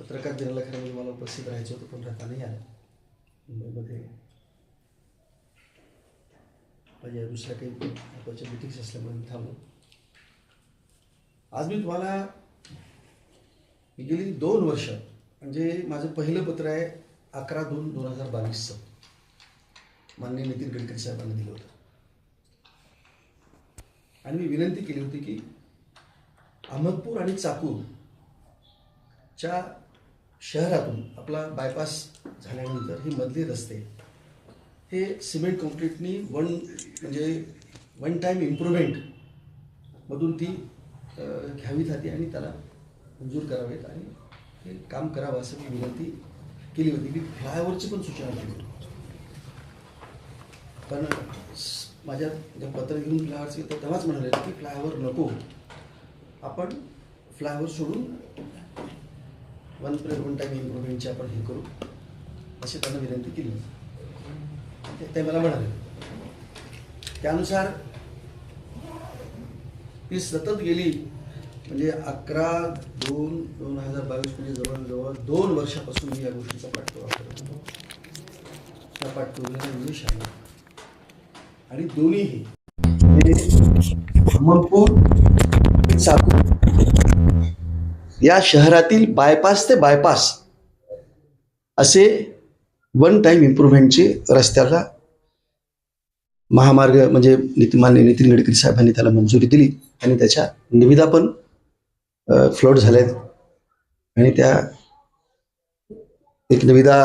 पत्रकार दिनाला खरं म्हणजे मला उपस्थित राहायचं होतं पण राहता नाही आलं. मुंबईमध्ये माझ्या दुसऱ्या काही महत्त्वाच्या मिटिंग्स असल्यामुळे मी थांबलो. आज मी तुम्हाला गेली दोन वर्ष म्हणजे माझं पहिलं पत्र आहे अकरा दोन दोन हजार बावीसचं. माननीय नितीन गडकरी साहेबांना दिलं होतं. आणि मी विनंती केली होती की अहमदपूर आणि चाकूरच्या शहरातून आपला बायपास झाल्यानंतर हे मधली रस्ते हे सिमेंट कॉन्क्रीटनी वन म्हणजे वन टाईम इम्प्रुव्हमेंट मधून ती घ्यावी घ्यावीत आणि त्याला मंजूर करावेत आणि हे काम करावं असं मी विनंती केली होती. मी फ्लायओव्हरची पण सूचना केली होती. पण माझ्या ज्या पत्र घेऊन फ्लायओव्हरचे तर तेव्हाच म्हणाले की फ्लायओव्हर नको. आपण फ्लायओव्हर सोडून वन प्लस वन टाईम इम्प्रुव्हमेंटची आपण हे करू. अशी त्यांना विनंती केली. ते- मला म्हणाले. त्यानुसार ती सतत गेली म्हणजे अकरा दोन दोन हजार बावीस म्हणजे जवळजवळ दोन वर्षापासून मी या गोष्टीचा पाठपुरावा करत होतो. त्या पाठपुराव्याला यश आलं आणि दोन्हीही. म्हणजे अहमदपूर चाकूर या शहरातील बायपास ते बायपास असे वन टाईम इम्प्रुव्हमेंटचे रस्त्याला महामार्ग म्हणजे निती मान्य नितीन गडकरी साहेबांनी त्याला मंजुरी दिली आणि त्याच्या निविदा पण फ्लोट झाल्यात आणि त्या एक निविदा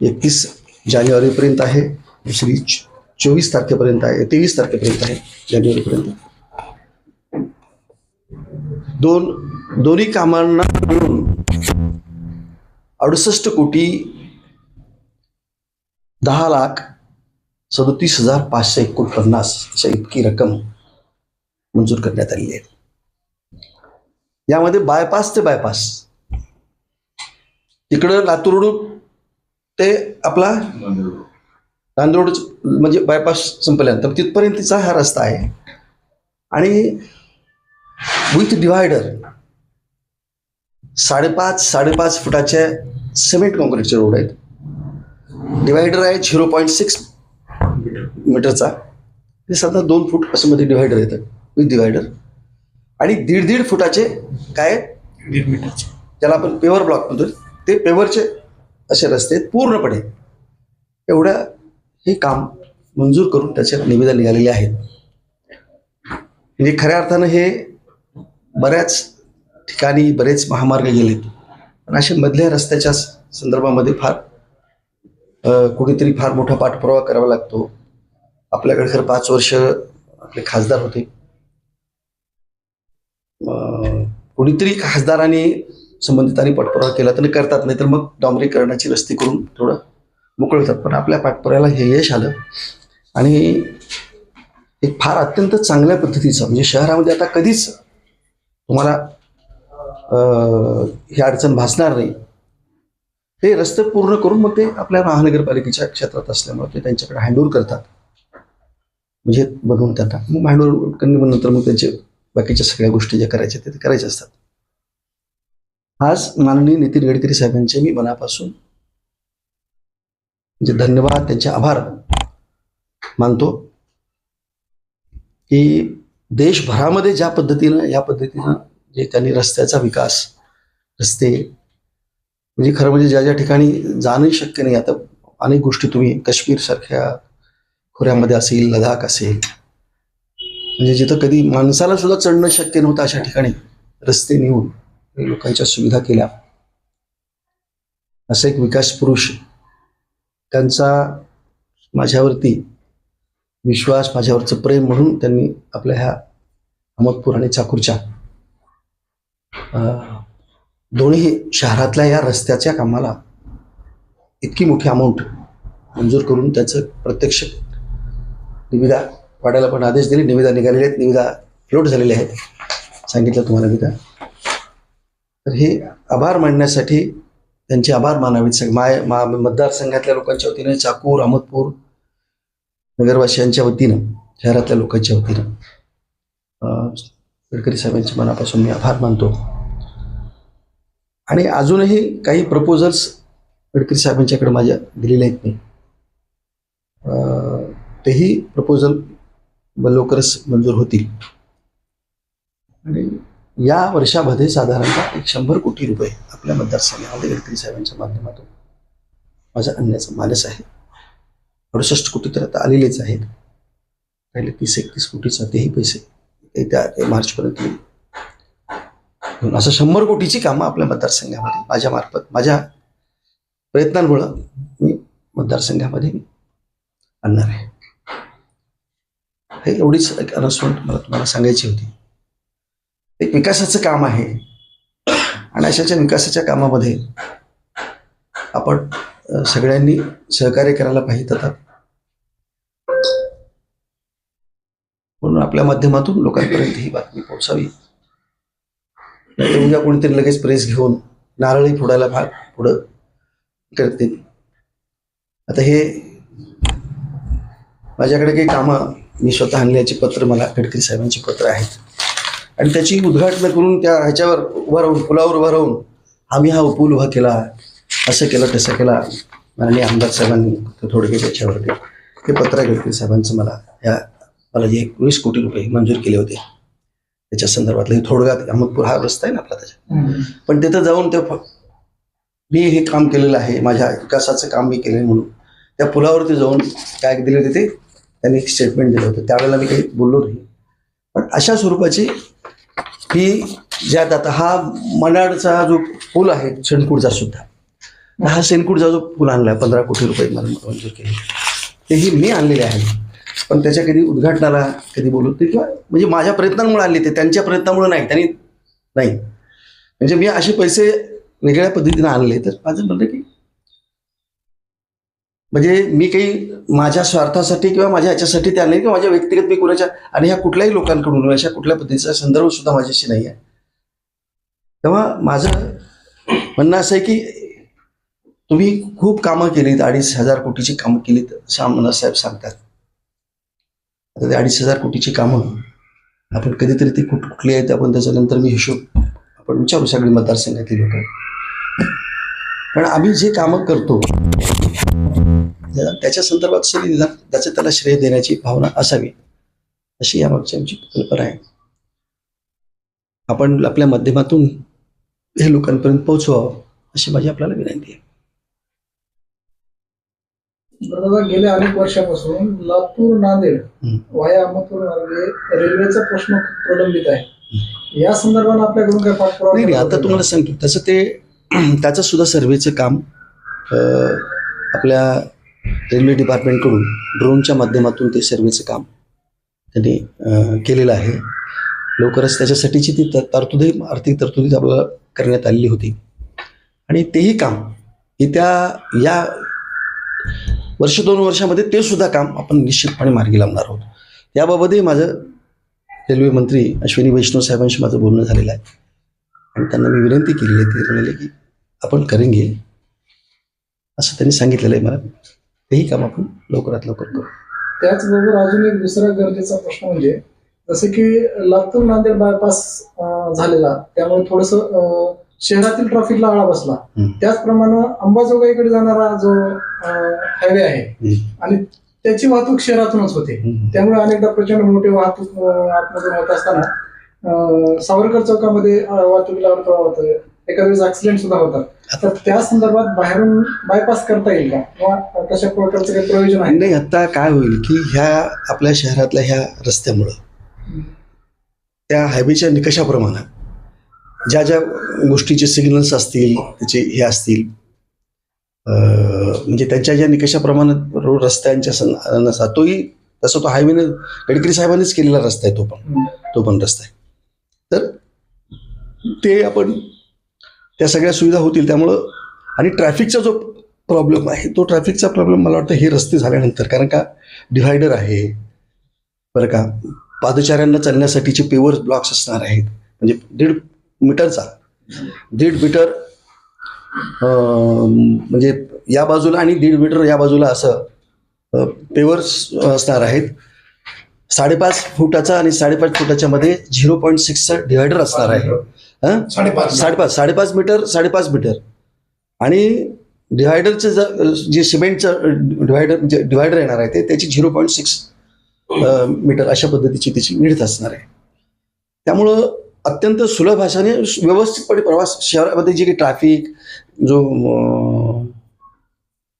एकतीस जानेवारीपर्यंत आहे दुसरी चोवीस तारखेपर्यंत आहे तेवीस तारखेपर्यंत आहे जानेवारीपर्यंत. दोन दोन्ही कामांना मिळून अडुसष्ट कोटी दहा लाख सदोतीस हजार पाचशे एकोणपन्नास अशा इतकी रक्कम मंजूर करण्यात आलेली आहे. यामध्ये बायपास ते बायपास तिकडं लातूर ते आपला नांदोड म्हणजे बायपास संपल्यानंतर तिथपर्यंतचा हा रस्ता आहे. आणि विथ डिवायडर साडेपाच साडेपाच फुटाच्या सिमेंट कॉन्क्रीटचे रोड आहेत. डिवायडर आहे झिरो पॉईंट सिक्स मीटरचा. ते साधारण दोन फूट असं मध्ये डिवायडर येतं विथ डिवायडर आणि दीड दीड फुटाचे काय दीड मीटरचे. ज्याला आपण पेवर ब्लॉक म्हणतो. ते पेवरचे असे रस्ते आहेत पूर्णपणे. एवढ्या हे काम मंजूर करून त्याचे निविदा निघालेले आहेत म्हणजे खऱ्या अर्थानं हे बऱ्याच ठिकाणी बरेच महामार्ग गेलेत पण असे मधल्या रस्त्याच्या संदर्भामध्ये फार कुठेतरी कुणीतरी फार मोठा पाठपुरावा करावा लागतो. आपल्याकडे खरं पाच वर्ष आपले खासदार होते. अ, कुणीतरी खासदारांनी संबंधितांनी पाठपुरावा केला तर करतात नाही तर मग डांबरीकरणाची रस्ते करून थोडं मोकळतात. पण आपल्या पाठपुराव्याला हे यश आलं. आणि एक फार अत्यंत चांगल्या पद्धतीचं म्हणजे शहरामध्ये आता कधीच तुम्हाला ही अडचण भासणार नाही. ते रस्ते पूर्ण करून मग ते आपल्या महानगरपालिकेच्या क्षेत्रात असल्यामुळे ते त्यांच्याकडे हँडओव्हर करतात. म्हणजे बनवून त्यांना. मग हँडओव्हर नंतर मग त्यांचे बाकीच्या सगळ्या गोष्टी ज्या करायच्या त्या ते करायच्या असतात. आज माननीय नितीन गडकरी साहेबांचे मी मनापासून म्हणजे धन्यवाद त्यांचे आभार मानतो की देशभरामध्ये ज्या पद्धतीनं या पद्धतीनं जे त्यांनी रस्त्याचा विकास रस्ते म्हणजे खरं म्हणजे ज्या ज्या ठिकाणी जाणंही शक्य नाही आता अनेक गोष्टी तुम्ही काश्मीर सारख्या खोऱ्यामध्ये असेल लडाख असेल म्हणजे जिथं कधी माणसाला सुद्धा चढणं शक्य नव्हतं अशा ठिकाणी रस्ते नेऊन लोकांच्या सुविधा केल्या. असा एक विकास पुरुष त्यांचा माझ्यावरती विश्वास माझ्यावरचं प्रेम म्हणून त्यांनी आपल्या ह्या अहमदपूर आणि चाकूरच्या अं, दोन्ही शहरातल्या या रस्त्याच्या कामाला इतकी मोठी अमाऊंट मंजूर करून त्याचं प्रत्यक्ष निविदा वाढायला पण आदेश दिले. निविदा निघालेले आहेत. निविदा फ्लोट झालेले आहेत. सांगितलं तुम्हाला निविदा तर हे आभार मानण्यासाठी त्यांचे आभार मानावेत. सग माय मा मतदारसंघातल्या लोकांच्या वतीने चाकूर अहमदपूर नगरवासियांच्या वतीनं शहरातल्या लोकांच्या वतीनं अं, गडकरी साहेबांच्या मनापासून मी आभार मानतो. आणि अजूनही काही प्रपोजल्स गडकरी साहेबांच्याकडे माझ्या दिलेले आहेत मी. अं, तेही प्रपोजल लवकरच मंजूर होतील. आणि या वर्षामध्ये साधारणतः एक शंभर कोटी रुपये आपल्या मतदारसंघामध्ये गडकरी साहेबांच्या माध्यमातून माझा आणण्याचा मानस आहे. अडुसष्ट कोटी तर आता आलेलेच आहेत. राहिले तीस एकतीस कोटीचा तेही पैसे ते त्या मार्चपर्यंत येईल. असं शंभर कोटीची कामं आपल्या मतदारसंघामध्ये माझ्या मार्फत माझ्या प्रयत्नांमुळं मी मतदारसंघामध्ये आणणार आहे. हे एवढीच एक अनाउन्समेंट मला तुम्हाला सांगायची होती. एक विकासाचं काम आहे. आणि अशाच्या विकासाच्या कामामध्ये आपण सगळ्यांनी सहकार्य करायला पाहिजे आता म्हणून आपल्या माध्यमातून लोकांपर्यंत ही बातमी पोहोचावी. नाहीतर उद्या कोणीतरी लगेच प्रेस घेऊन नारळी फोडायला भाग पुढं करतील. आता हे माझ्याकडे काही कामं मी स्वतः आणल्याची पत्र मला गडकरी साहेबांची पत्र आहेत. आणि त्याची उद्घाटन करून त्या ह्याच्यावर उभा राहून पुलावर उभा राहून आम्ही हा पूल उभा केला. असं केलं तसं केला. माननीय आमदार साहेबांनी तो थोडके त्याच्यावरती ते पत्र गडकरी साहेबांचं मला या मला जे एकवीस कोटी रुपये मंजूर केले होते त्याच्या संदर्भातलं हे थोडगा अहमदपूर हा रस्ता आहे ना आपला त्याच्या. पण तिथं जाऊन ते मी हे काम केलेलं आहे माझ्या विकासाचं काम मी केलं म्हणून. त्या पुलावरती जाऊन काय दिले होते ते त्यांनी एक स्टेटमेंट दिलं होतं. त्यावेळेला मी काही बोललो नाही. पण अशा स्वरूपाची ही ज्यात आता हा मनाडचा जो पूल आहे शेणकूडचा सुद्धा दहा शेणकूडचा जो पूल आणला पंधरा कोटी रुपये मला म्हणजे मंजूर केले तेही मी आणलेले आहे पण त्याच्या कधी उद्घाटनाला कधी बोलत नाही किंवा म्हणजे माझ्या प्रयत्नांमुळे आणले ते त्यांच्या प्रयत्नामुळे नाही त्यांनी नाही. म्हणजे मी असे पैसे वेगळ्या पद्धतीने आणले तर माझं म्हणलं की म्हणजे मी काही माझ्या स्वार्थासाठी किंवा माझ्या याच्यासाठी ते आणले किंवा माझ्या व्यक्तिगत मी कोणाच्या आणि ह्या कुठल्याही लोकांकडून अशा कुठल्या पद्धतीचा संदर्भ सुद्धा माझ्याशी नाही आहे तेव्हा माझं म्हणणं असं आहे की तुम्ही खूप कामं केलीत अडीच हजार कोटीची कामं केलीत असं आम्हाला साहेब सांगतात. आता ते अडीच हजार कोटीची कामं आपण कधीतरी ती कुठ कुठली आहेत आपण त्याच्यानंतर मी हिशोब आपण विचारू सगळी मतदारसंघातील लोक. पण आम्ही जे कामं करतो त्याच्या संदर्भात सगळी निदान त्याचं त्याला श्रेय देण्याची भावना असावी अशी यामागची आमची कल्पना आहे. आपण आपल्या माध्यमातून हे लोकांपर्यंत पोहोचवावं अशी माझी आपल्याला विनंती आहे. दादा गेल्या अनेक वर्षापासून लातूर नांदेड. वाया अहमदपूर मार्गे रेल्वेचा प्रश्न खूप प्रलंबित आहे या संदर्भात आपल्याकडून काय पाठपुरावा नाही आता? तुम्हाला सांगतो तसं ते त्याचं सुद्धा सर्वेचं काम आपल्या रेल्वे डिपार्टमेंटकडून ड्रोनच्या माध्यमातून ते सर्वेचं काम त्यांनी केलेलं आहे लवकरच त्याच्यासाठीची ती त- तरतुदी आर्थिक तरतुदी आपल्याला करण्यात आलेली होती आणि तेही काम येत्या या वर्ष दोन वर्षामध्ये ते सुद्धा काम आपण निश्चितपणे मार्गी लावणार आहोत. याबाबतही माझं रेल्वे मंत्री अश्विनी वैष्णव साहेबांशी माझं बोलणं झालेलं आहे. आणि त्यांना मी विनंती केलेली आहे ते म्हणाले की आपण करेंगे. असं त्यांनी सांगितलेलं आहे मला. तेही काम आपण लवकरात लवकर करू. त्याचबरोबर अजून एक दुसरा गरजेचा प्रश्न म्हणजे जसं की लातूर नांदेड बायपास झालेला त्यामुळे थोडस शहरातील ट्रॅफिकला आळा बसला. त्याचप्रमाणे अंबाजोगाईकडे जाणारा जो हायवे आहे. आणि त्याची वाहतूक शहरातूनच होते. त्यामुळे अनेकदा प्रचंड मोठी वाहतूक अं, आतमधून होत असताना सावरकर चौकामध्ये वाहतुकीला अडथळा होतो एखाद्या वेळेस ऍक्सिडेंट सुद्धा होतात. तर त्या संदर्भात बाहेरून बायपास करता येईल का? किंवा तशा प्रकारचं काही प्रयोजन आहे? नाही आता काय होईल की ह्या आपल्या शहरातल्या ह्या रस्त्यामुळं त्या हायवेच्या निकषाप्रमाणे ज्या ज्या गोष्टीचे सिग्नल्स असतील त्याचे हे असतील म्हणजे त्यांच्या ज्या निकषाप्रमाणे रोड रस्त्यांच्या नसा तोही तसं तो हायवेने गडकरी साहेबांनीच केलेला रस्ता आहे तो पण. तो पण रस्ता आहे. तर ते आपण त्या सगळ्या सुविधा होतील त्यामुळं आणि ट्रॅफिकचा जो प्रॉब्लेम आहे तो ट्रॅफिकचा प्रॉब्लेम मला वाटतं हे रस्ते झाल्यानंतर कारण का डिव्हायडर आहे. बरं का पादचाऱ्यांना चालण्यासाठीचे पेवर्स ब्लॉक्स असणार आहेत. म्हणजे दीड मीटरचा. दीड मीटर म्हणजे या बाजूला आणि दीड मीटर या बाजूला असं पेवर्स असणार आहेत. साडेपाच फुटाचा आणि साडेपाच फुटाच्या मध्ये झिरो पॉईंट सिक्सचा डिव्हायडर असणार आहे? साडेपाच साडेपाच. मीटर साडेपाच मीटर. आणि डिव्हायडरचं ज- जे सिमेंटचं डिव्हायडर म्हणजे डिव्हायडर येणार आहे ते त्याची झिरो पॉईंट सिक्स मीटर अशा पद्धतीची त्याची विडथ असणार आहे. त्यामुळं अत्यंत सुलभ भाषाने व्यवस्थितपणे प्रवास शहरामध्ये जे काही ट्रॅफिक जो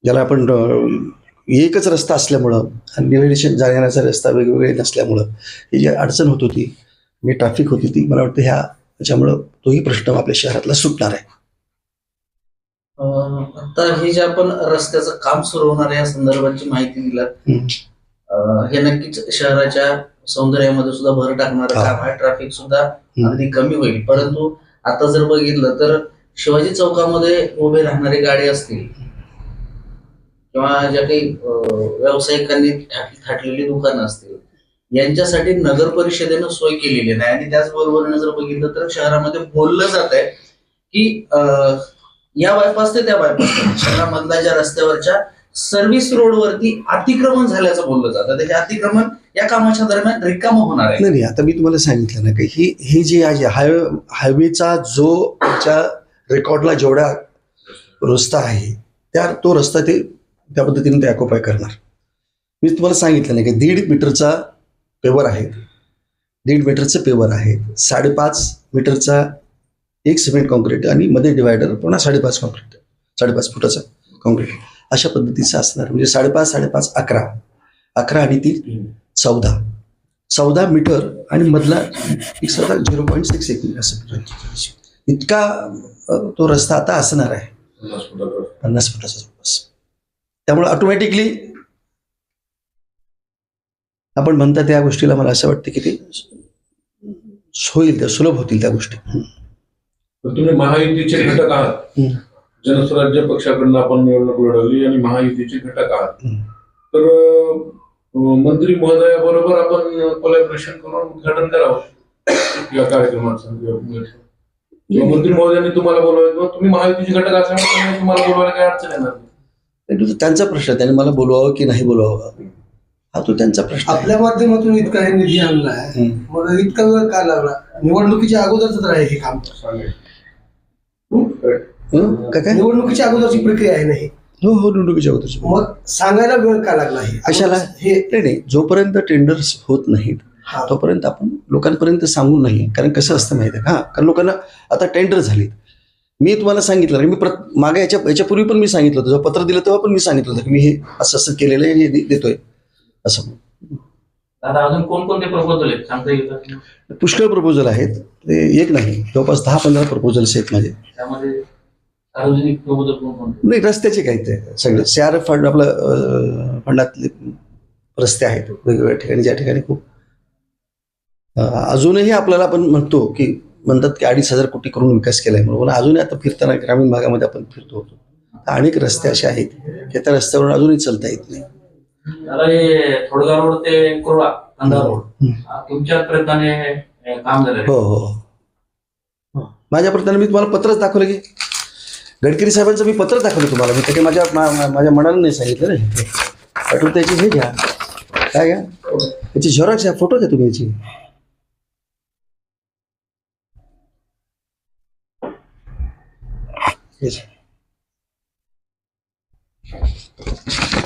ज्याला आपण एकच रस्ता असल्यामुळं आणि जाण्याचा रस्ता वेगवेगळे नसल्यामुळं ही जी अडचण होत होती जी ट्रॅफिक होती ती मला वाटतं ह्या त्याच्यामुळं तोही प्रश्न आपल्या शहरातला सुटणार आहे. आता हे जे आपण रस्त्याचं काम सुरू होणार या संदर्भाची माहिती दिलात हे नक्कीच शहराच्या सौंदर्यामध्ये सुद्धा भर टाकणार. काम आहे ट्रॅफिक सुद्धा. अगदी कमी होईल परंतु आता जर बघितलं तर शिवाजी चौकामध्ये उभे राहणारी गाडी असतील किंवा ज्या काही व्यावसायिकांनी थाटलेली दुकानं असतील यांच्यासाठी नगर परिषदेनं सोय केलेली नाही आणि त्याचबरोबर जर बघितलं तर शहरामध्ये बोललं जात आहे की या बायपास ते त्या बायपास शहरामधल्या ज्या रस्त्यावरच्या सर्व्हिस रोडवरती अतिक्रमण झाल्याचं बोललं जातं. त्याचे अतिक्रमण या कामाच्या दरम्यान रिकाम होणार आहे. नाही आता मी तुम्हाला सांगितलं ना की ही हे जे आहे हायवे हायवेचा जो त्याच्या रेकॉर्डला जेवढा रस्ता आहे त्या तो रस्ता ते त्या पद्धतीने ते ऑक्युपाय करणार. मी तुम्हाला सांगितलं नाही की दीड मीटरचा पेवर आहे. दीड मीटरचं पेवर आहे. साडेपाच मीटरचा एक सिमेंट कॉन्क्रीट आणि मध्ये डिवायडर पुन्हा साडेपाच कॉन्क्रीट साडेपाच फुटाचा कॉन्क्रीट अशा पद्धतीचं असणार. म्हणजे साडेपाच साडेपाच अकरा. अकरा आणि तीन चौदा. चौदा मीटर आणि मधला एक साधा झिरो पॉईंट सिक्स एक असं. इतका तो रस्ता आता असणार आहे. पन्नास फुटाचा. जवळपास त्यामुळे ऑटोमॅटिकली आपण म्हणता त्या गोष्टीला मला असं वाटतं की ते होईल त्या सुलभ होतील त्या गोष्टी. तुम्ही महायुतीचे घटक आहात. जनस्वराज्य पक्षाकडनं आपण निवडणूक लढवली आणि महायुतीचे घटक आहात. तर मंत्री महोदयाबरोबर आपण कोलॅबरेशन करून उद्घाटन करावं या कार्यक्रमाचं किंवा मंत्री महोदयांनी तुम्हाला बोलवायचं किंवा तुम्ही महायुतीचे घटक असल्यामुळे तुम्हाला बोलवायला काही अडचण येणार नाही तो त्यांचा प्रश्न आहे. त्यांनी मला बोलवावं की नाही बोलवावं हा तो त्यांचा प्रश्न. आपल्या माध्यमातून इतका हे निधी आणला आहे. मग इतका वेळ का लागला निवडणुकीच्या अगोदरच आहे हे काम? काय काय? निवडणुकीच्या अगोदरची प्रक्रिया आहे नाही हो? हो निवडणुकीच्या अगोदरची मग सांगायला वेळ का लागला हे कशाला? हे नाही नाही. जोपर्यंत टेंडर्स होत नाहीत हा. तोपर्यंत आपण लोकांपर्यंत सांगू नाही. कारण कसं असतं माहिती आहे का? हां कारण लोकांना आता टेंडर झालीत. मी तुम्हाला सांगितलं मी प्र मागे याच्या याच्यापूर्वी पण मी सांगितलं होतं. जेव्हा पत्र दिलं तेव्हा पण मी सांगितलं होतं की मी हे असं असं केलेलं आहे हे देतोय. असं. दादा अजून कोणकोणते प्रपोजल आहेत? सांगता येईल? पुष्कळ प्रपोजल आहेत. ते एक नाही. जवळपास दहा पंधरा प्रपोजल्स आहेत माझे. त्यामध्ये सार्वजनिक नाही रस्त्याचे काही ते सगळे. एफ फंड आपलं फंडातले रस्ते आहेत वेगवेगळ्या ठिकाणी. ज्या ठिकाणी खूप अजूनही आपल्याला आपण म्हणतो की म्हणतात की अडीच हजार कोटी करून विकास केलाय म्हणून. पण अजूनही आता फिरताना ग्रामीण भागामध्ये आपण फिरतो. होतो अनेक रस्ते असे आहेत. की त्या रस्त्यावरून अजूनही चालता येत नाही. रोड ते तुमच्या प्रयत्नाने हे काम झालं हो हो हो. माझ्या प्रयत्नाने मी तुम्हाला पत्रच दाखवलं की गडकरी साहेबांचं मी पत्र दाखवलं तुम्हाला मी ते माझ्या माझ्या मनानं नाही सांगितलं रे पाठवून त्याची हे घ्या काय घ्या त्याची झेरॉक्स घ्या फोटो घ्या तुम्ही याची.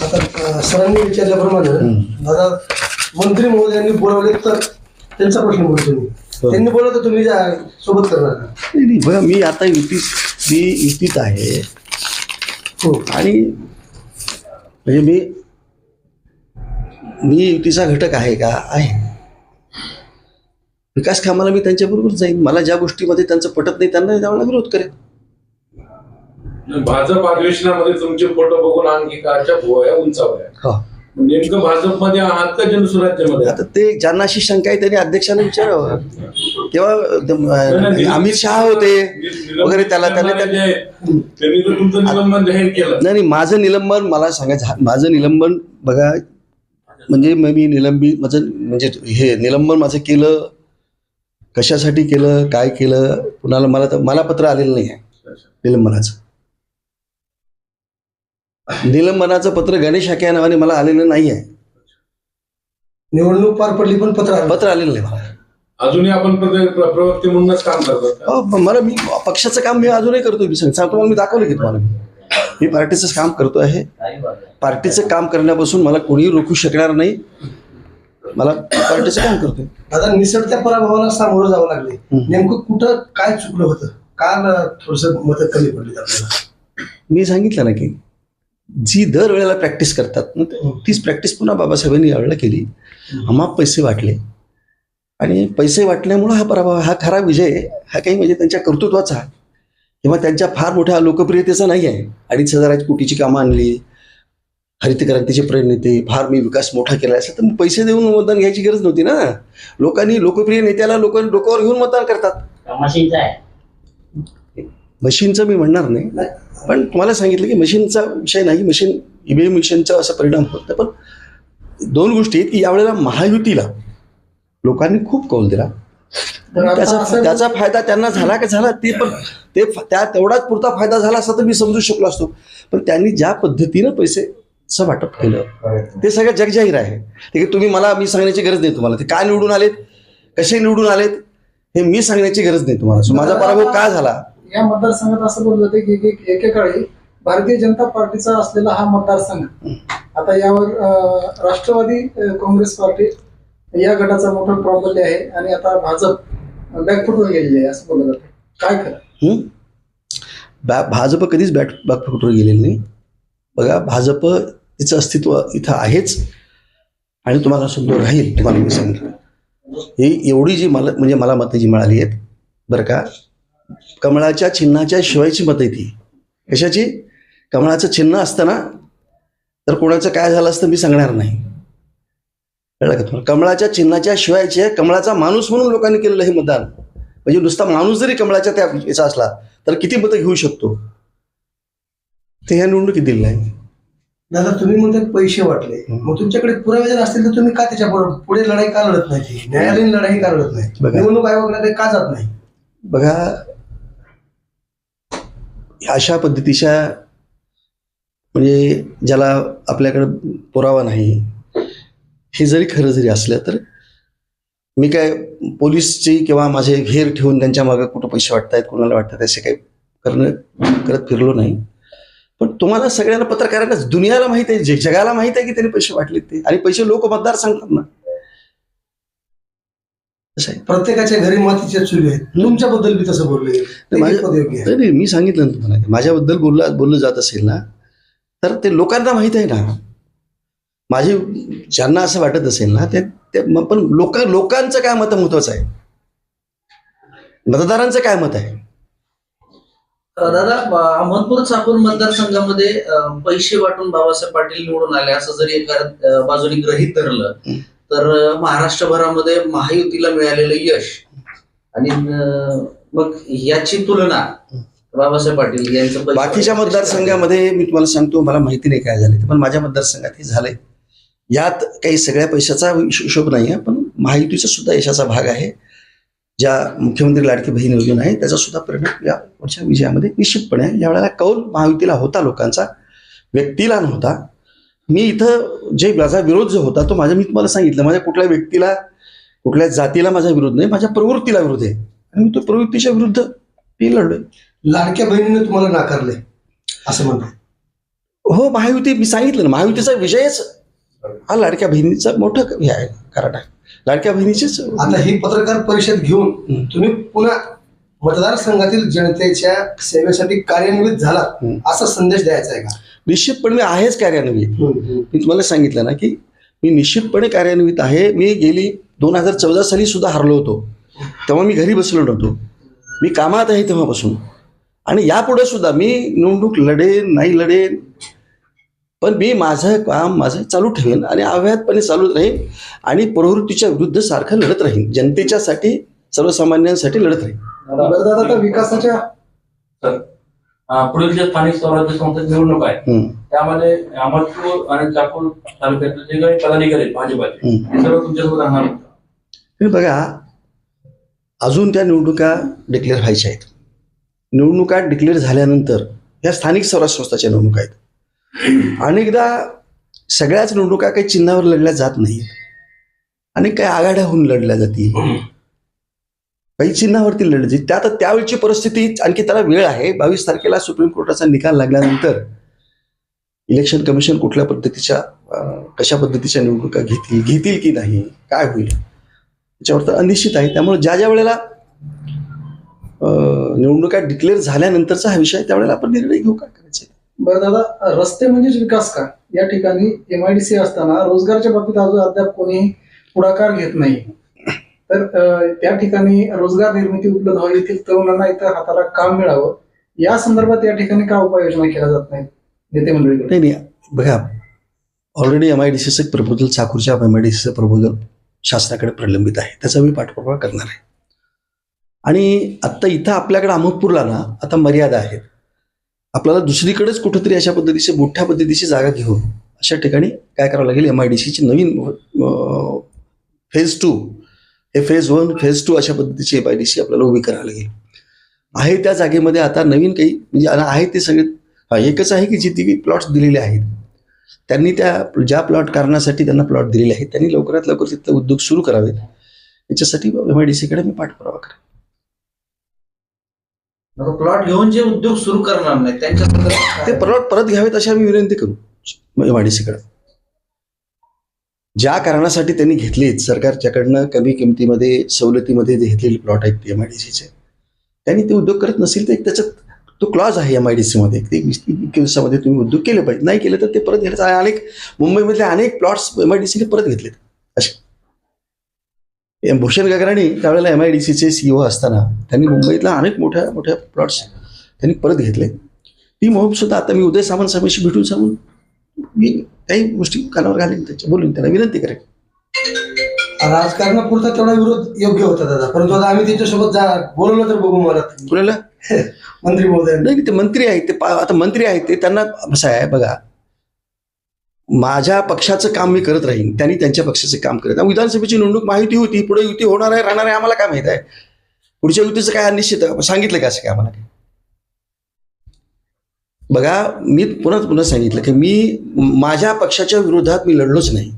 आता सरांनी विचारल्याप्रमाणे. दादा मंत्री महोदयांनी बोलवले तर त्यांचा प्रश्न बोलतो मी. त्यांनी बोलवलं तर तुम्ही जा- सोबत करणार? नाही नाही मी आता युतीत मी युतीत आहे. हो. आणि म्हणजे मी मी युतीचा घटक आहे का? आहे. विकास कामाला मी त्यांच्याबरोबर जाईन. मला ज्या गोष्टीमध्ये त्यांचं पटत नाही त्यांना त्यावेळेला विरोध करेन. भाजप अधिवेशनामध्ये तुमचे फोटो बघून उंचावल्या. हो. नेमकं भाजपमध्ये आहात का आता ते ज्यांना अशी शंका आहे त्यांनी अध्यक्षांना विचारावं. तेव्हा अमित शहा होते वगैरे त्याला त्याला त्यांनी त्यांनी तर तुमचं निलंबन जाहीर केलं. नाही नाही माझं निलंबन मला सांगायचं माझं निलंबन बघा म्हणजे मग मी निलंबित माझं म्हणजे हे निलंबन माझं केलं. कशासाठी केलं? काय केलं? कुणाला मला मला पत्र आलेलं नाही आहे निलंबनाचं. निलंबनाचं पत्र गणेश हाके या नावाने मला आलेलं नाही आहे निवडणूक पार पडली पण पत्र आलं. पत्र आलेलं नाही. मला अजूनही आपण प्रति- प्र- प्रवक्ते म्हणूनच काम करतात का? अहो, प- मला मी पक्षाचं काम मी अजूनही करतोय मी सांग- सांगतो मला मी दाखवलं की तुम्हाला. मी पार्टीचं काम करतो आहे. पार्टीचं काम करण्यापासून मला कोणीही रोखू शकणार नाही. मला पार्टीचं काम करतोय. दादा निसटत्या पराभवाला सामोरं जावं लागले. नेमकं कुठं काय चुकलं होतं? का थोडस मत कमी पडली आपल्याला? मी सांगितलं ना की जी दर वेळेला प्रॅक्टिस करतात ते- तीच प्रॅक्टिस पुन्हा बाबासाहेबांनी यावेळेला केली. आम्हा पैसे वाटले. आणि पैसे वाटल्यामुळं हा पराभव हा खरा विजय हा काही म्हणजे त्यांच्या कर्तृत्वाचा. किंवा त्यांच्या फार मोठ्या लोकप्रियतेचा नाही आहे. अडीच हजाराची कोटीची कामं आणली. हरित क्रांतीचे प्रणेते फार मी विकास मोठा केला असेल तर पैसे देऊन मतदान घ्यायची गरज नव्हती ना. लोकांनी लोकप्रिय नेत्याला लोक डोक्यावर घेऊन मतदान करतात. मशीनचा मी म्हणणार नाही. पण तुम्हाला सांगितलं की मशीनचा विषय नाही मशीन ईव्हीएम मशीनचा असा परिणाम होत नाही. पण दोन गोष्टी आहेत की यावेळेला महायुतीला लोकांनी खूप कौल दिला. त्याचा असं- त्याचा फायदा त्यांना झाला का झाला ते पण ते त्या तेवढाच पुरता फायदा झाला असता तर मी समजू शकलो असतो. पण त्यांनी ज्या पद्धतीनं पैसे चं वाटप केलं ते सगळं जगजाहीर आहे. ते की तुम्ही मला मी सांगण्याची गरज नाही तुम्हाला. ते काय निवडून आलेत? कसे निवडून आलेत? हे मी सांगण्याची गरज नाही तुम्हाला. माझा पराभव का झाला? या मतदारसंघात असं बोललं जाते की एकेकाळी भारतीय जनता पार्टीचा असलेला हा मतदारसंघ. आता यावर राष्ट्रवादी काँग्रेस पार्टी या गटाचा मोठा प्राबल्य आहे आणि आता भाजप बॅकफुटवर गेलेली आहे असं बोललं जातं. काय खरं? बा- भाजप कधीच बॅट बॅकफुटवर गेलेलं नाही. बघा भाजप तिचं अस्तित्व इथं आहेच आणि तुम्हाला समोर राहील तुम्हाला मी सांगितलं ही एवढी जी मला म्हणजे मला मतं जी मिळाली आहेत बरं का कमळाच्या चिन्हाच्या शिवायची मतं ती. कशाची? कमळाचं चिन्ह असतं ना तर कोणाचं काय झालं असतं मी सांगणार नाही. कळलं का तुम्हाला? कमळाच्या चिन्हाच्या शिवायची आहे कमळाचा माणूस म्हणून लोकांनी केलेलं हे मतदान. म्हणजे नुसता माणूस जरी कमळाच्या त्या याचा असला तर किती मतं घेऊ शकतो? ते ह्या निवडणुकीत दिलं नाही दादा तुम्ही म्हणतात पैसे वाटले. मग तुमच्याकडे पुरावे जर असतील तर तुम्ही का त्याच्या पुढे लढाई का लढत नाही? न्यायालयीन लढाई का लढत नाही. निवडणूक आयोगाकडे का जात नाही? बघा अशा पद्धतीच्या म्हणजे ज्याला आपल्याकडं पुरावा नाही हे जरी खरं जरी असलं तर मी काय पोलीसची किंवा माझे घेर ठेवून त्यांच्या मागं कुठं पैसे वाटतायत कोणाला वाटतात असे काही करणं करत फिरलो नाही. पण तुम्हाला सगळ्यांना पत्रकारांना दुनियाला माहीत आहे जगाला माहीत आहे की त्यांनी पैसे वाटलेत ते. आणि पैसे लोक मतदार सांगतात ना. प्रत्येकाच्या घरी मातीच्या चुली आहेत. तुमच्याबद्दल बी तसं बोलले नाही नाही, मी सांगितलं ना तुम्हाला. की माझ्याबद्दल बोललं बोललं जात असेल ना तर ते लोकांना माहीत आहे ना. माझे ज्यांना असं वाटत असेल ना ते पण लोक लोकांचं काय मत महत्वाचं आहे? मतदारांचं काय मत आहे? दादा अहमदपूर चाकूर मतदारसंघामध्ये पैसे वाटून बाबासाहेब पाटील निवडून आले असं जरी एका बाजूने गृहीत धरलं. तर महाराष्ट्रभरामध्ये महायुतीला मिळालेलं यश आणि मग याची तुलना बाबासाहेब पाटील यांचं बाकीच्या मतदारसंघामध्ये मी तुम्हाला सांगतो मला माहिती नाही काय झालं पण माझ्या मतदारसंघात हे झालंय यात काही सगळ्या पैशाचा हिश- हिशोब नाही आहे पण महायुतीचा सुद्धा यशाचा भाग आहे ज्या मुख्यमंत्री लाडकी बहीण योजना आहे त्याचा सुद्धा परिणाम या वर्षा विजयामध्ये निश्चितपणे आहे. यावेळेला कौल महायुतीला होता लोकांचा व्यक्तीला नव्हता मी इथं जे माझा विरोध जो होता तो माझ्या मी तुम्हाला सांगितलं माझ्या कुठल्या व्यक्तीला कुठल्या जातीला माझा विरोध नाही माझ्या प्रवृत्तीला विरोध आहे आणि मी तो प्रवृत्तीच्या विरुद्ध मी लढलोय लाडक्या बहिणीने तुम्हाला नाकारले असं म्हणतात हो महायुती मी सांगितलं ना महायुतीचा विजयच हा लाडक्या बहिणीचा मोठं हे आहे कारण आहे लाडक्या बहिणीचेच आता ही पत्रकार परिषद घेऊन. तुम्ही पुन्हा मतदारसंघातील जनतेच्या सेवेसाठी कार्यान्वित झाला. असा संदेश द्यायचा आहे का निश्चितपणे मी आहेच कार्यान्वित. मी तुम्हाला सांगितलं ना की मी निश्चितपणे कार्यान्वित आहे. मी गेली दोन हजार चौदा साली सुद्धा हरलो होतो. तेव्हा मी घरी बसलो नव्हतो. मी कामात आहे तेव्हापासून. आणि यापुढे सुद्धा मी निवडणूक लढेन नाही लढेन. पण मी माझं काम माझं चालू ठेवेन आणि अव्याहतपणे चालू राहीन आणि प्रवृत्तीच्या विरुद्ध सारखं लढत राहीन. जनतेच्यासाठी सर्वसामान्यांसाठी लढत राहीन. विकासाच्या पुढील जे स्थानिक स्वराज्य संस्था निवडणूक आहे त्यामध्ये अहमदपूर आणि चाकूर तालुक्यातले जे काही पदाधिकारी भाजपाचे. ते सर्व तुमच्यासोबत राहणार. तुम्ही बघा अजून त्या निवडणुका डिक्लेअर व्हायच्या आहेत. निवडणुका डिक्लेअर झाल्यानंतर या स्थानिक स्वराज्य संस्थाच्या निवडणुका आहेत. अनेकदा सगळ्याच निवडणुका काही चिन्हावर लढल्या जात नाहीत. आणि काही आघाड्या होऊन लढल्या जातील. काही चिन्हावरती लढली त्या तर त्यावेळची परिस्थिती आणखी त्याला वेळ आहे. बावीस तारखेला सुप्रीम कोर्टाचा निकाल लागल्यानंतर इलेक्शन कमिशन कुठल्या पद्धतीच्या कशा पद्धतीच्या निवडणुका घेतील घेतील की नाही काय होईल याच्यावर तर अनिश्चित आहे. त्यामुळे ज्या ज्या वेळेला निवडणुका डिक्लेअर झाल्यानंतरचा हा विषय आहे, त्यावेळेला आपण निर्णय घेऊ काय करायचं. बरं दादा रस्ते म्हणजेच विकास का या ठिकाणी एमआयडीसी असताना रोजगारच्या बाबतीत अजून अद्याप कोणी पुढाकार घेत नाही. तर त्या ठिकाणी रोजगार निर्मिती उपलब्ध व्हावी येथील तरुणांना इथं हाताला काम मिळावं. या संदर्भात या ठिकाणी का उपाययोजना केल्या जात नाही नेते मंडळी नाही नाही. बघा ऑलरेडी एम आय डी सीचं एक प्रपोजल चाकूरच्या एम आय डी सीचं प्रपोजल शासनाकडे प्रलंबित आहे. त्याचा मी पाठपुरावा करणार आहे. आणि आत्ता इथं आपल्याकडे अहमदपूरला ना आता मर्यादा आहेत. आपल्याला दुसरीकडेच कुठंतरी अशा पद्धतीची मोठ्या पद्धतीची जागा घेऊन अशा ठिकाणी काय करावं लागेल एम आय डी सीची नवीन फेज टू हे फेज वन फेज टू अशा पद्धतीची एम आय डी सी आपल्याला उभी करावी लागेल. आहे त्या जागेमध्ये आता नवीन काही म्हणजे आहे ते सगळे एकच आहे की जिथे प्लॉट्स दिलेले आहेत. त्यांनी त्या ज्या प्लॉट कारणासाठी त्यांना प्लॉट दिलेले आहेत त्यांनी लवकरात लवकर तिथले उद्योग सुरू करावेत. याच्यासाठी एम आय डी सीकडे मी पाठपुरावा करेन. प्लॉट घेऊन जे उद्योग सुरू करणार नाही त्यांच्या ते? प्लॉट परत घ्यावेत अशी आम्ही विनंती करू. एम आय डी सीकडे ज्या कारणासाठी त्यांनी घेतलीत सरकारच्याकडनं कमी किमतीमध्ये सवलतीमध्ये जे घेतलेले प्लॉट आहेत एम आय डी सीचे त्यांनी ते उद्योग करत नसेल तर एक त्याच्यात तो क्लॉज आहे एम आय डी सीमध्ये ते वीस दिवसामध्ये तुम्ही उद्योग केले पाहिजे. नाही केले तर ते परत घेण्याचा अनेक मुंबईमधले अनेक प्लॉट्स एम आय डी सीने परत घेतलेत. असे एम भूषण गगराणी त्यावेळेला एम आय डी सीचे सीईओ असताना त्यांनी मुंबईतल्या अनेक मोठ्या मोठ्या प्लॉट्स त्यांनी परत घेतले ती मोहीम सुद्धा आता मी उदय सामंत साहेबांशी भेटून सांगून मी काही गोष्टी कानावर घालेन त्याच्या बोलून त्यांना विनंती करेन. राजकारणापुरता तेवढा विरोध योग्य होता दादा. परंतु आता आम्ही त्यांच्यासोबत जा बोलवलं तर बघू मला. कुणाला? मंत्री महोदय नाही ते मंत्री आहेत ते पा- आता मंत्री आहेत ते त्यांना असं आहे बघा. माझ्या पक्षाचं काम मी करत राहीन त्यांनी त्यांच्या पक्षाचं काम करत आहे. विधानसभेची निवडणूक माहिती होती पुढे युती होणार आहे राहणार आहे आम्हाला काय माहीत आहे? पुढच्या युतीचं काय निश्चित आहे? सांगितलं का असं काय आम्हाला काय बघा मी पुन्हा पुन्हा सांगितलं की मी माझ्या पक्षाच्या विरोधात मी लढलोच नाही.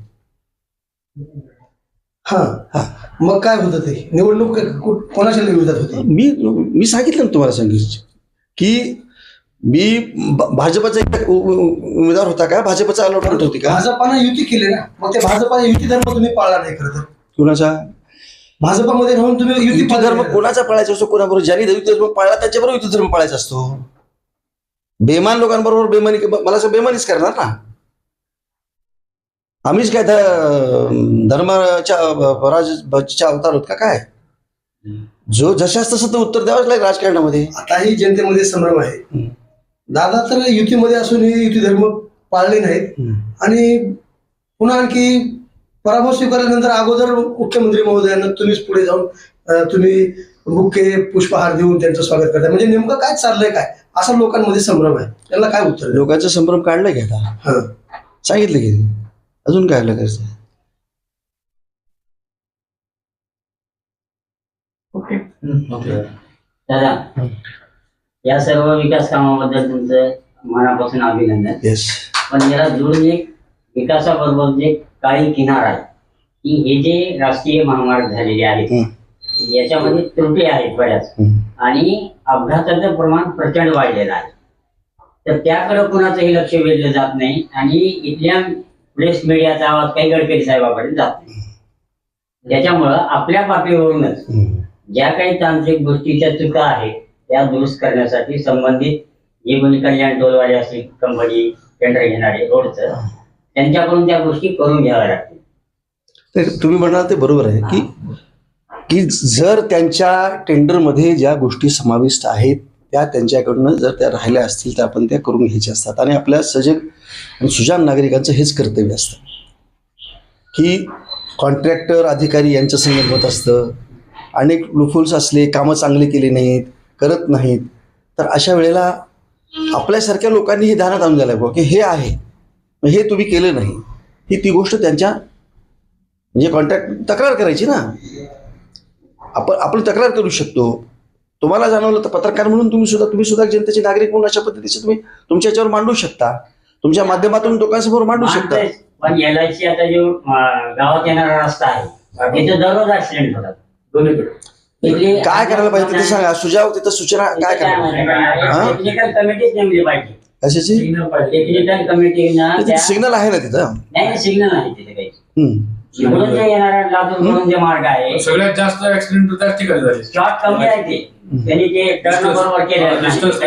हा हा. मग काय होतं ते? निवडणूक कोणाच्या विरोधात होती? मी मी सांगितलं ना तुम्हाला सांगितलं की मी भाजपचा उमेदवार होता का? भाजपचा अलॉटमेंट होती का? भाजपानं युती केली ना? मग ते भाजपा युती धर्म तुम्ही पाळला नाही खरं तर. कुणाचा? भाजपामध्ये राहून तुम्ही युती धर्म. कोणाचा पाळायचा असतो? कोणाबरोबर ज्यांनी युती धर्म पाळला त्याच्याबरोबर युती धर्म पाळायचा असतो. बेमान लोकांबरोबर बेमानी मला असं बेमानीच करणार ना. आम्हीच काय धर्माच्या राजच्या अवतार होत का काय? जो जशाच तसं तर उत्तर द्यावंच लागेल राजकारणामध्ये. आताही जनतेमध्ये संभ्रम आहे. दादा तर युतीमध्ये असूनही युती धर्म पाळले नाहीत. आणि पुन्हा आणखी पराभव स्वीकारल्यानंतर अगोदर मुख्यमंत्री महोदयांना तुम्हीच पुढे जाऊन तुम्ही बुके पुष्पहार देऊन त्यांचं स्वागत करताय. म्हणजे नेमकं काय चाललंय काय? असं लोकांमध्ये संभ्रम आहे. त्याला काय उत्तर? लोकांचं संभ्रम काढलं की आता. हं. सांगितलं की अजून काय लगायचं ओके. दादा या सर्व विकास कामाबद्दल तुमचं मनापासून अभिनंदन. येस पण याला जोडून एक विकासाबरोबर जे काळी किनार आहे की हे जे राष्ट्रीय महामार्ग झालेले आहेत याच्यामध्ये त्रुटी आहेत बऱ्याच. आणि अपघाताचं प्रमाण प्रचंड वाढलेलं आहे. तर त्याकडे कुणाचंही लक्ष वेधलं जात नाही आणि इथल्या प्रेस मीडियाचा आवाज काही गडकरी साहेबापर्यंत जात नाही. त्याच्यामुळं आपल्या पातळीवरूनच ज्या काही तांत्रिक गोष्टीच्या चुका आहेत त्या दुरुस्त करण्यासाठी संबंधित जे कोणी कल्याण टोलवाले असतील कंपनी टेंडर घेणारे रोडचं त्यांच्याकडून त्या गोष्टी करून घ्याव्या लागतील. तुम्ही म्हणाल ते बरोबर आहे की की जर त्यांच्या टेंडरमध्ये ज्या गोष्टी समाविष्ट आहेत त्या त्यांच्याकडनं जर त्या राहिल्या असतील तर आपण त्या करून घ्यायच्या असतात. आणि आपल्या सजग आणि सुजान नागरिकांचं हेच कर्तव्य असतं. की कॉन्ट्रॅक्टर अधिकारी यांचं संगत असतं. अनेक लुफुल्स असले कामं चांगले केले नाहीत करत नाहीत. तर अशा वेळेला आपल्यासारख्या लोकांनी हे ध्यानात आणून द्यायला हवं की हे आहे. हे तुम्ही केलं नाही. ही ती गोष्ट त्यांच्या म्हणजे कॉन्ट्रॅक्ट तक्रार करायची ना. आपण आपण तक्रार करू शकतो. तुम्हाला जाणवलं तर पत्रकार म्हणून तुम्ही सुद्धा तुम्ही सुद्धा जनतेचे नागरिक म्हणून अशा पद्धतीचे तुम्ही तुमच्या याच्यावर मांडू शकता. तुमच्या माध्यमातून लोकांसमोर मांडू शकता. पण एल आता जो गावात येणारा रस्ता आहे तिथे दररोज ऍक्सिडेंट होतात दोन्हीकडे. काय करायला पाहिजे तिथे सांगा. सुजाव तिथं सूचना काय करायला पाहिजे? टेक्निकल कमिटीच नेमली पाहिजे. कशाची? टेक्निकल कमिटीनं त्या सिग्नल आहे ना तिथं? नाही सिग्नल नाही तिथे काही. हम्म. इकडून जे येणारा लातूर जे मार्ग आहे. सगळ्यात जास्त ऍक्सिडेंट त्याच ठिकाणी झाले. शॉर्ट कमी आहे ते. त्यांनी ते टर्न बरोबर केले Distance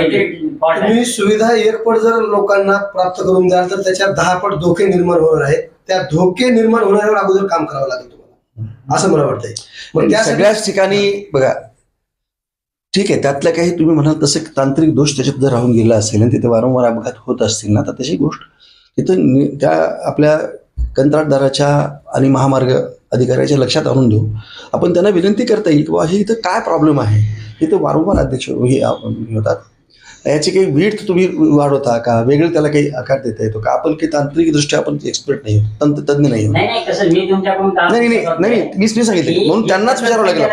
तुम्ही सुविधा एअरपोर्ट जर लोकांना प्राप्त करून द्याल तर त्याच्यात दहा पट धोके निर्माण होणार आहेत. त्या धोके निर्माण होण्यावर अगोदर काम करावं लागेल तुम्हाला. असं मला वाटतंय. मग पण त्यासाठी सगळ्याच ठिकाणी बघा ठीक आहे त्यातलं काही तुम्ही म्हणाल तसं तांत्रिक दोष त्याच्यात जर राहून गेला असेल आणि तिथे वारंवार अपघात होत असतील ना तर तशी गोष्ट तिथं त्या आपल्या कंत्राटदाराच्या आणि महामार्ग अधिकाऱ्याच्या लक्षात आणून देऊ. आपण त्यांना विनंती करता येईल की बुवा हे इथं काय प्रॉब्लेम आहे? इथं वारंवार अध्यक्ष हे हे होतात. याची काही वीट तुम्ही वाढवता का? वेगळं त्याला काही आकार देता येतो का? आपण काही तांत्रिकदृष्ट्या आपण एक्सपर्ट नाही तंत्र तज्ज्ञ नाही. नाही नाही मी नाही मीच नाही सांगितलं म्हणून त्यांनाच विचारावं लागेल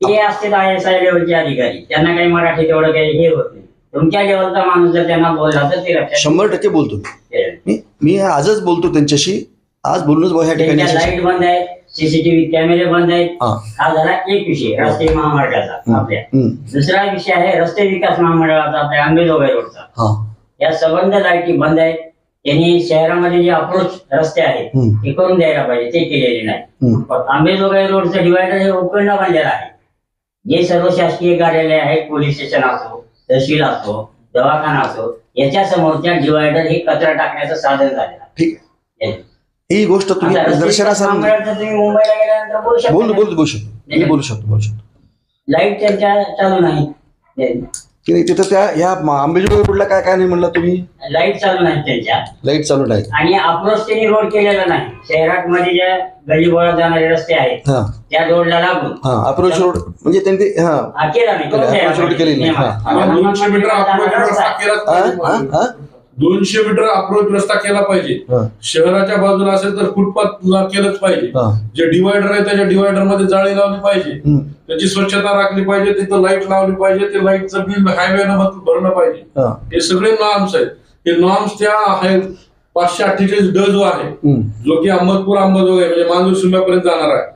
ते आय एस आय लेवलचे अधिकारी. त्यांना काही मराठी तेवढं काही हे होत नाही. तुमच्या लेवलचा माणूस जर त्यांना बोलला तर ते शंभर टक्के बोलतो मी. मी आजच बोलतो त्यांच्याशी. आज बोलूनच भाऊ ह्या ठिकाणी त्यांच्या लाइट बंद आहेत सीसीटीव्ही कॅमेरे बंद आहेत. हा. हा झाला एक विषय राष्ट्रीय महामार्गाचा आपल्या. हम्म, दुसरा विषय आहे रस्ते विकास महामंडळाचा आपल्या आंबेजोगाई रोडचा. हा. या संबंध लाईटी बंद आहेत. त्यांनी शहरामध्ये जे अप्रोच रस्ते आहेत हम्म, ते करून द्यायला पाहिजे ते केलेले नाही. हम्म. पण आंबेजोगाई रोडचं डिवायडर हे उकडनं बांधलेलं आहे. जे सर्व शासकीय कार्यालय आहेत पोलीस स्टेशन असो तहसील असो दवाखाना असो याच्या समोरच्या डिवायडर हे कचरा टाकण्याचं साधन झालेलं ठीक. आहे ही गोष्ट तुम्ही आता रस्ते दर्शनास तुम्ही मुंबईला गेल्यानंतर बोलू शकता बोल बोल बोलू शकतो मी बोलू शकतो बोलू शकतो. लाइट त्यांच्या चालू नाही. की नाही तिथं त्या ह्या आंबेजोगाई रोडला काय काय नाही म्हणलं तुम्ही? लाइट चालू नाही त्यांच्या. लाइट चालू नाही आणि अप्रोच त्यांनी रोड केलेला नाही. शहरात मध्ये ज्या गल्लीबोळात जाणारे रस्ते आहेत हा. त्या रोडला लागून. हा अप्रोच रोड म्हणजे त्यांनी ते हा. हा केला नाही. केला, approach road नाही. हा. आणि दोनशे मीटर अप्रोच रस्ता हा पाहिजे. हा दोनशे मीटर अप्रोच रस्ता केला पाहिजे. हा. शहराच्या बाजूला असेल तर फुटपाथ केलंच पाहिजे. हा. जे डिवायडर आहे त्याच्या डिवायडरमध्ये जाळी लावली पाहिजे. हम्म, त्याची स्वच्छता राखली पाहिजे तिथं लाइट लावली पाहिजे ते लाईटचं बिल हायवे भरणं पाहिजे. हा. सगळे नॉर्म्स आहेत. हे नॉर्म्स त्या आहेत पाचशे अठ्ठेचाळीस ड जो आहे जो की अहमदपूर अंबाजोगाई म्हणजे मांजूर शिमल्यापर्यंत जाणार आहे.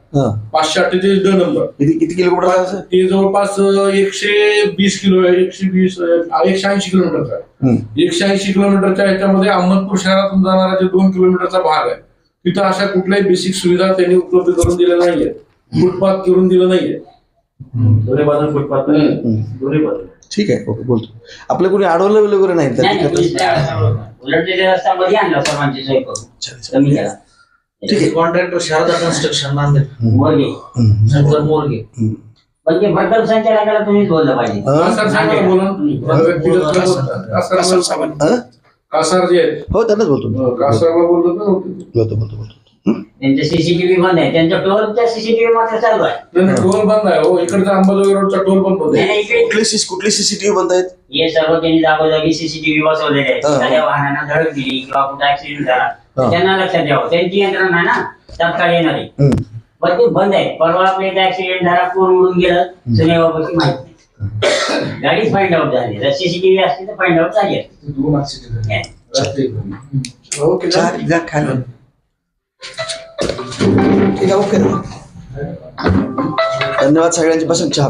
पाचशे अठ्ठेचाळीस ड नंबर किती किलोमीटर आहे? ते जवळपास एकशे वीस किलो एकशे वीस एकशे ऐंशी किलोमीटरचा आहे. एकशे ऐंशी किलोमीटरच्या ह्याच्यामध्ये अहमदपूर शहरातून जाणारा जे दोन किलोमीटरचा भाग आहे तिथं अशा कुठल्याही बेसिक सुविधा त्यांनी उपलब्ध करून दिल्या नाहीये फुटपाथ करून दिलं नाहीये दोन्ही बाजून फुटपाथ हम्म. दोन्ही बाजून. ठीक आहे ओके बोलतो. आपलं कोणी अडवलं वगैरे नाही तर नाही, ठीक नाही, आहे. पोलीस उलट ते रस्ता मध्ये आणला सर्वांची सोय करून अच्छा, अच्छा. कमी केला ठीक आहे. Contractor Sharda construction Nanded. मोरगे. Shankar Morge. ते भटकल संचालकाला तुम्हीच बोललं पाहिजे. हा? तुम्ही हा? हो त्यांनाच बोलतो. कासारला बोलतो बोलतो बोलतो. त्यांचे सीसीटीव्ही बंद आहे त्यांच्या टोलच्या सीसीटीव्ही मात्र चालू आहे टोल बंद आहे हो इकडचा अंबाजोगाई रोडचा टोल पण बंद नाही, आहे नाही, इकडे कुठले सीस- कुठले सीसीटीव्ही बंद आहेत हे सर्व त्यांनी जागोजागी सीसीटीव्ही बसवलेले आहेत हा. एखाद्या वाहनानं धडक दिली किंवा कुठं ऍक्सिडेंट झाला हा. त्यांना लक्षात द्यावं त्यांची यंत्रणा आहे ना तात्काळ येणारी हम्म, पण ते बंद आहे परवा आपल्या इथे ऍक्सिडेंट झाला कोण उडून गेलं सुनेबाबाची माहिती नाही गाडीच फाइंड आउट झाली जर सीसीटीव्ही असते तर फाइंड आउट झाली असती. दोन accident झाले. हे. रस्ते ओके घ्या, खायला. ठीक आहे ओके धन्यवाद सगळ्यांची पसंत चहा